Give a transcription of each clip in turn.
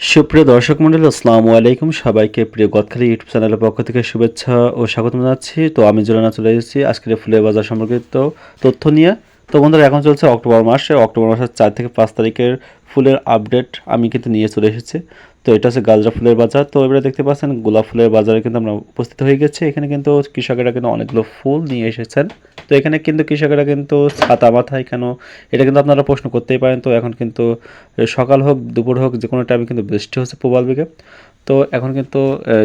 সুপ্রিয় দর্শক মন্ডল আসসালামু আলাইকুম। সবাইকে প্রিয় গদখালি ইউটিউব চ্যানেলের পক্ষ থেকে শুভেচ্ছা ও স্বাগত জানাচ্ছি। তো আমি জোরানা চলে এসেছি আজকের ফুলের বাজার সম্পর্কিত তথ্য নিয়ে। তো বন্ধুরা, এখন চলছে অক্টোবর মাসে। অক্টোবর মাসের চার থেকে পাঁচ তারিখের ফুলের আপডেট আমি কিন্তু নিয়ে চলে এসেছি। তো এটা হচ্ছে গাজরা ফুলের বাজার। তো এবারে দেখতে পাচ্ছেন গোলাপ ফুলের বাজারে কিন্তু আমরা উপস্থিত হয়ে গেছি। এখানে কিন্তু কৃষকেরা কিন্তু অনেকগুলো ফুল নিয়ে এসেছেন। তো এখানে কিন্তু কৃষকেরা কিন্তু ছাতা মাথায় কেন এটা কিন্তু আপনারা প্রশ্ন করতেই পারেন। তো এখন কিন্তু সকাল হোক, দুপুর হোক, যে কোনো টাইমে কিন্তু বৃষ্টি হচ্ছে প্রবাল বেগে। তো এখন কিন্তু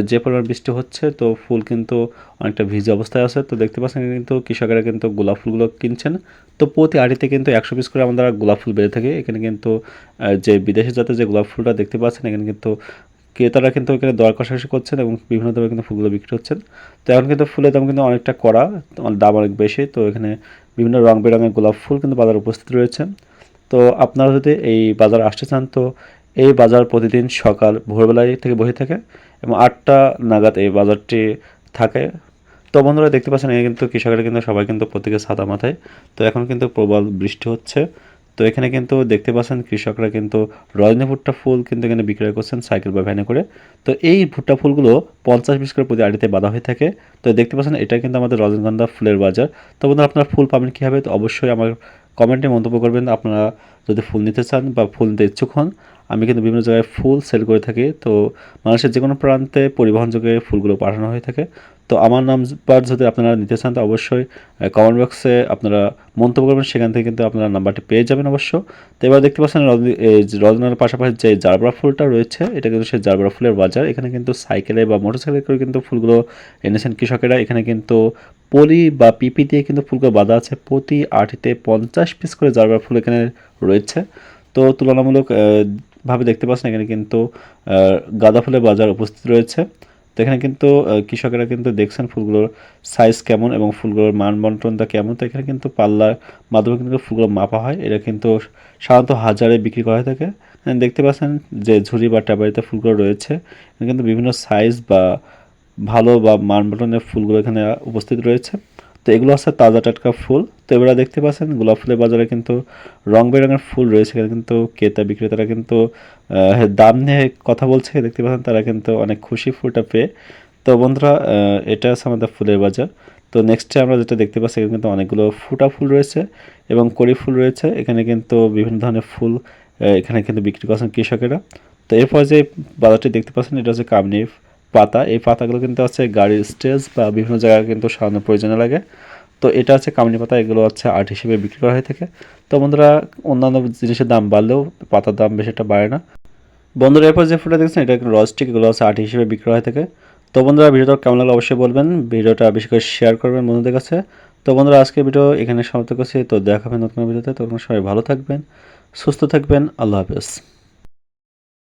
যে পরিমাণ বৃষ্টি হচ্ছে, তো ফুল কিন্তু অনেকটা ভিজে অবস্থায় আছে। তো দেখতে পাচ্ছেন কিন্তু কৃষকেরা কিন্তু গোলাপ ফুলগুলো কিনছেন। তো প্রতি আড়িতে কিন্তু একশো পিস করে আমাদের গোলাপ ফুল বেড়ে থাকে। এখানে কিন্তু যে বিদেশি জাতের যে গোলাপ ফুলটা দেখতে পাচ্ছেন, এখানে কিন্তু ক্রেতারা কিন্তু এখানে দর কষাকষি করছেন এবং বিভিন্ন দামে কিন্তু ফুলগুলো বিক্রি হচ্ছেন। তো এখন কিন্তু ফুলের দাম কিন্তু অনেকটা কড়া দাম অনেক বেশি। তো এখানে বিভিন্ন রং বেরঙের গোলাপ ফুল কিন্তু বাজারে উপস্থিত রয়েছে। তো আপনারা যদি এই বাজার আসতে চান, তো এই বাজার প্রতিদিন সকাল ভোরবেলায় থেকে বসে থাকে এবং আটটা নাগাদ এই বাজারটি থাকে। তো বন্ধুরা দেখতে পাচ্ছেন, এখানে কিন্তু কৃষকেরা কিন্তু সবাই কিন্তু প্রত্যেকে সাদা মাথায়। তো এখন কিন্তু প্রবল বৃষ্টি হচ্ছে। তো এখানে কিন্তু দেখতে পাচ্ছেন কৃষকরা কিন্তু রজনী ভুট্টা ফুল কিন্তু এখানে বিক্রয় করছেন সাইকেল বা ভ্যানে করে। তো এই ভুট্টা ফুলগুলো পঞ্চাশ বিশ করে প্রতি আড়িতে বাঁধা হয়ে থাকে। তো দেখতে পাচ্ছেন এটা কিন্তু আমাদের রজনীগন্ধা ফুলের বাজার। তো বন্ধুরা, আপনারা ফুল পাবেন কীভাবে? তো অবশ্যই আমার কমেন্টে মন্তব্য করবেন। আপনারা যদি ফুল নিতে চান বা ফুল নিতে ইচ্ছুক হন আমি কিন্তু বিভিন্ন জায়গায় ফুল সেল করে থাকি। তো মানুষের যে কোনো প্রান্তে পরিবহনযোগে ফুলগুলো পাঠানো হয়ে থাকে। তো আমার নাম নাম্বার যদি আপনারা নিতে চান, তো অবশ্যই কমেন্ট বক্সে আপনারা মন্তব্য করবেন। সেখান থেকে কিন্তু আপনারা নাম্বারটি পেয়ে যাবেন অবশ্য। তো এবার দেখতে পাচ্ছেন রজনীর পাশাপাশি যে জারবরা ফুলটা রয়েছে, এটা কিন্তু সেই জারবরা ফুলের বাজার। এখানে কিন্তু সাইকেলে বা মোটরসাইকেলে করে কিন্তু ফুলগুলো এনেছেন কৃষকেরা। এখানে কিন্তু পলি বা পিপি দিয়ে কিন্তু ফুলগুলো বাঁধা আছে। প্রতি আটিতে পঞ্চাশ পিস করে জারবরা ফুল এখানে রয়েছে। তো তুলনামূলক ভাবে দেখতে পাচ্ছেন, এখানে কিন্তু গাঁদা ফুলের বাজার উপস্থিত রয়েছে। তো এখানে কিন্তু কৃষকেরা কিন্তু দেখছেন ফুলগুলোর সাইজ কেমন এবং ফুলগুলোর মান বন্টনটা কেমন। তো এখানে কিন্তু পাল্লার মাধ্যমে কিন্তু ফুলগুলো মাপা হয়। এটা কিন্তু সাধারণত হাজারে বিক্রি করা হয়ে থাকে। দেখতে পাচ্ছেন যে ঝুড়ি বা টাবারিতে ফুলগুলো রয়েছে। কিন্তু বিভিন্ন সাইজ বা ভালো বা মান বন্টনের ফুলগুলো এখানে উপস্থিত রয়েছে। তো এগুলো হচ্ছে তাজা টাটকা ফুল। তো এবারে দেখতে পাচ্ছেন, গোলাপ ফুলের বাজারে কিন্তু রং বেরঙের ফুল রয়েছে। এখানে কিন্তু ক্রেতা, বিক্রেতারা কিন্তু দাম নিয়ে কথা বলছে। দেখতে পাচ্ছেন, তারা কিন্তু অনেক খুশি ফুলটা পেয়ে। তো বন্ধুরা এটা হচ্ছে আমাদের ফুলের বাজার। তো নেক্সটে আমরা যেটা দেখতে পাচ্ছি, এখানে কিন্তু অনেকগুলো ফুটা ফুল রয়েছে এবং কড়ি ফুল রয়েছে। এখানে কিন্তু বিভিন্ন ধরনের ফুল এখানে কিন্তু বিক্রি করছেন কৃষকেরা। তো এরপর যে বাজারটি দেখতে পাচ্ছেন, এটা হচ্ছে কামনি পাতা, এই পাতাগুলো কিন্তু হচ্ছে গাড়ির স্টেজ বা বিভিন্ন জায়গায় কিন্তু সারানোর প্রয়োজনে লাগে। তো এটা হচ্ছে কামিনী পাতা, এগুলো হচ্ছে আর্ট হিসেবে বিক্রি করা হয়ে থাকে। তো বন্ধুরা, অন্যান্য জিনিসের দাম বাড়লেও পাতার দাম বেশি একটা বাড়ে না। বন্ধুরা, এরপর যে ফুলটা দেখছেন, এটা রসটিক, এগুলো হচ্ছে আর্ট হিসেবে বিক্রি হয়ে থাকে। তো বন্ধুরা, ভিডিওটা কেমন লাগল অবশ্যই বলবেন। ভিডিওটা বেশি করে শেয়ার করবেন বন্ধুদের কাছে। তো বন্ধুরা আজকে ভিডিও এখানে সমাপ্ত করছি। তো দেখা হবে নতুন ভিডিওতে। তখন সবাই ভালো থাকবেন, সুস্থ থাকবেন। আল্লাহ হাফেজ।